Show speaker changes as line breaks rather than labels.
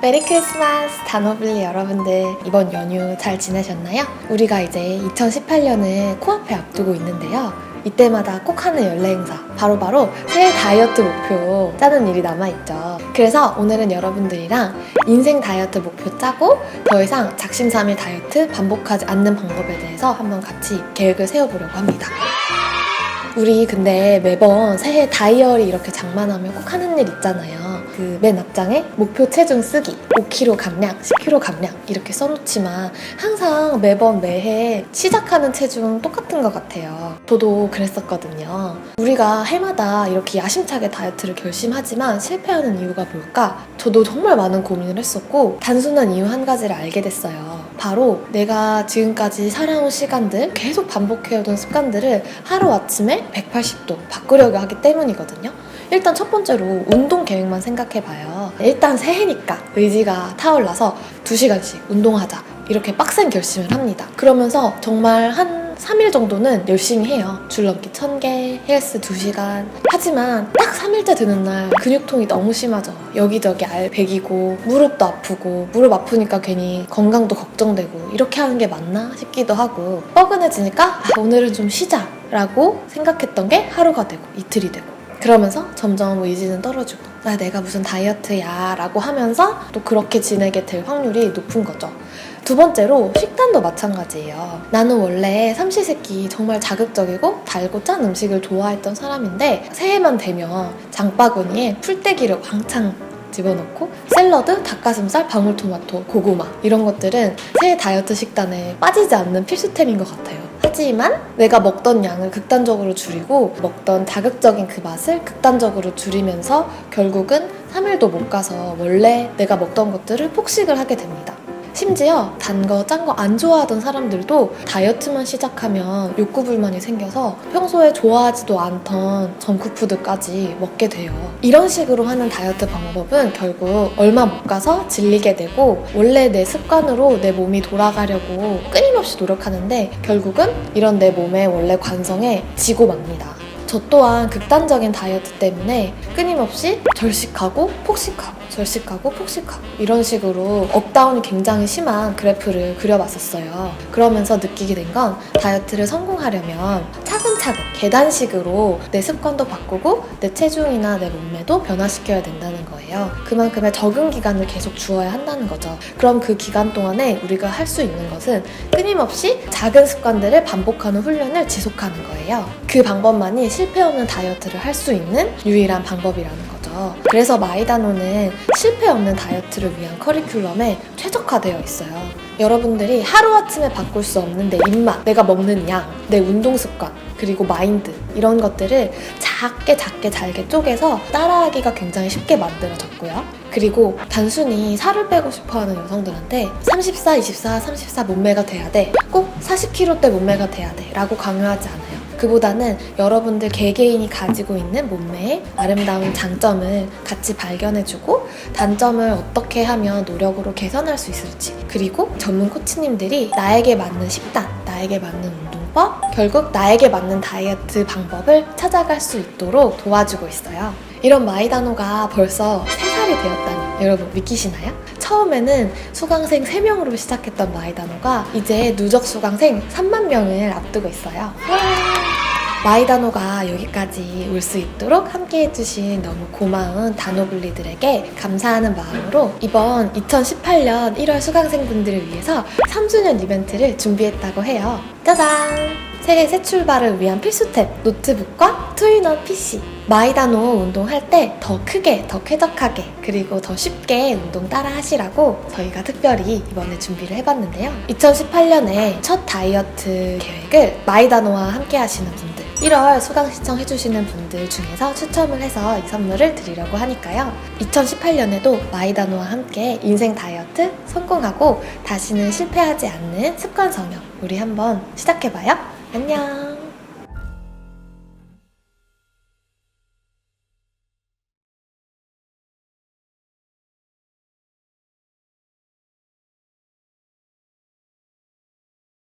메리 크리스마스 단어블리 여러분들 이번 연휴 잘 지내셨나요? 우리가 이제 2018년을 코앞에 앞두고 있는데요. 이때마다 꼭 하는 연례 행사 바로 바로 새해 다이어트 목표 짜는 일이 남아있죠. 그래서 오늘은 여러분들이랑 인생 다이어트 목표 짜고 더 이상 작심삼일 다이어트 반복하지 않는 방법에 대해서 한번 같이 계획을 세워보려고 합니다. 우리 근데 매번 새해 다이어리 이렇게 장만하면 꼭 하는 일 있잖아요. 그 맨 앞장에 목표 체중 쓰기, 5kg 감량, 10kg 감량 이렇게 써놓지만 항상 매번 매해 시작하는 체중 똑같은 것 같아요. 저도 그랬었거든요. 우리가 해마다 이렇게 야심차게 다이어트를 결심하지만 실패하는 이유가 뭘까? 저도 정말 많은 고민을 했었고 단순한 이유 한 가지를 알게 됐어요. 바로 내가 지금까지 살아온 시간들 계속 반복해오던 습관들을 하루아침에 180도 바꾸려고 하기 때문이거든요. 일단 첫 번째로 운동 계획만 생각해봐요. 일단 새해니까 의지가 타올라서 2시간씩 운동하자. 이렇게 빡센 결심을 합니다. 그러면서 정말 한 3일 정도는 열심히 해요. 줄넘기 1000개, 헬스 2시간. 하지만 딱 3일째 되는 날 근육통이 너무 심하죠. 여기저기 알배기고 무릎도 아프고 무릎 아프니까 괜히 건강도 걱정되고 이렇게 하는 게 맞나 싶기도 하고 뻐근해지니까 아, 오늘은 좀 쉬자 라고 생각했던 게 하루가 되고 이틀이 되고 그러면서 점점 의지는 떨어지고 나 내가 무슨 다이어트야 라고 하면서 또 그렇게 지내게 될 확률이 높은 거죠. 두 번째로 식단도 마찬가지예요. 나는 원래 삼시세끼 정말 자극적이고 달고 짠 음식을 좋아했던 사람인데 새해만 되면 장바구니에 풀떼기를 왕창 집어넣고 샐러드, 닭가슴살, 방울토마토, 고구마 이런 것들은 새해 다이어트 식단에 빠지지 않는 필수템인 것 같아요. 하지만 내가 먹던 양을 극단적으로 줄이고 먹던 자극적인 그 맛을 극단적으로 줄이면서 결국은 3일도 못 가서 원래 내가 먹던 것들을 폭식을 하게 됩니다. 심지어 단 거, 짠 거 안 좋아하던 사람들도 다이어트만 시작하면 욕구 불만이 생겨서 평소에 좋아하지도 않던 정크푸드까지 먹게 돼요. 이런 식으로 하는 다이어트 방법은 결국 얼마 못 가서 질리게 되고 원래 내 습관으로 내 몸이 돌아가려고 끊임없이 노력하는데 결국은 이런 내 몸의 원래 관성에 지고 맙니다. 저 또한 극단적인 다이어트 때문에 끊임없이 절식하고 폭식하고 절식하고 폭식하고 이런 식으로 업다운이 굉장히 심한 그래프를 그려봤었어요. 그러면서 느끼게 된 건 다이어트를 성공하려면 차근차근 계단식으로 내 습관도 바꾸고 내 체중이나 내 몸매도 변화시켜야 된다는 거예요. 그만큼의 적응 기간을 계속 주어야 한다는 거죠. 그럼 그 기간 동안에 우리가 할 수 있는 것은 끊임없이 작은 습관들을 반복하는 훈련을 지속하는 거예요. 그 방법만이 실패 없는 다이어트를 할 수 있는 유일한 방법이라는 거죠. 그래서 마이다노는 실패 없는 다이어트를 위한 커리큘럼에 최적화되어 있어요. 여러분들이 하루아침에 바꿀 수 없는 내 입맛, 내가 먹는 양, 내 운동 습관, 그리고 마인드 이런 것들을 작게 작게 잘게 쪼개서 따라하기가 굉장히 쉽게 만들어졌고요. 그리고 단순히 살을 빼고 싶어 하는 여성들한테 34, 24, 34 몸매가 돼야 돼. 꼭 40kg대 몸매가 돼야 돼. 라고 강요하지 않아요. 그보다는 여러분들 개개인이 가지고 있는 몸매의 아름다운 장점을 같이 발견해주고 단점을 어떻게 하면 노력으로 개선할 수 있을지 그리고 전문 코치님들이 나에게 맞는 식단, 나에게 맞는 운동법, 결국 나에게 맞는 다이어트 방법을 찾아갈 수 있도록 도와주고 있어요. 이런 마이다노가 벌써 3살이 되었다니 여러분 믿기시나요? 처음에는 수강생 3명으로 시작했던 마이다노가 이제 누적 수강생 3만 명을 앞두고 있어요. 마이다노가 여기까지 올 수 있도록 함께 해주신 너무 고마운 다노블리들에게 감사하는 마음으로 이번 2018년 1월 수강생분들을 위해서 3주년 이벤트를 준비했다고 해요. 짜잔! 새해 새 출발을 위한 필수템 노트북과 투인원 PC 마이다노 운동할 때 더 크게 더 쾌적하게 그리고 더 쉽게 운동 따라 하시라고 저희가 특별히 이번에 준비를 해봤는데요 2018년에 첫 다이어트 계획을 마이다노와 함께 하시는 분들 1월 수강 신청해주시는 분들 중에서 추첨을 해서 이 선물을 드리려고 하니까요. 2018년에도 마이다노와 함께 인생 다이어트 성공하고 다시는 실패하지 않는 습관 성형 우리 한번 시작해봐요. 안녕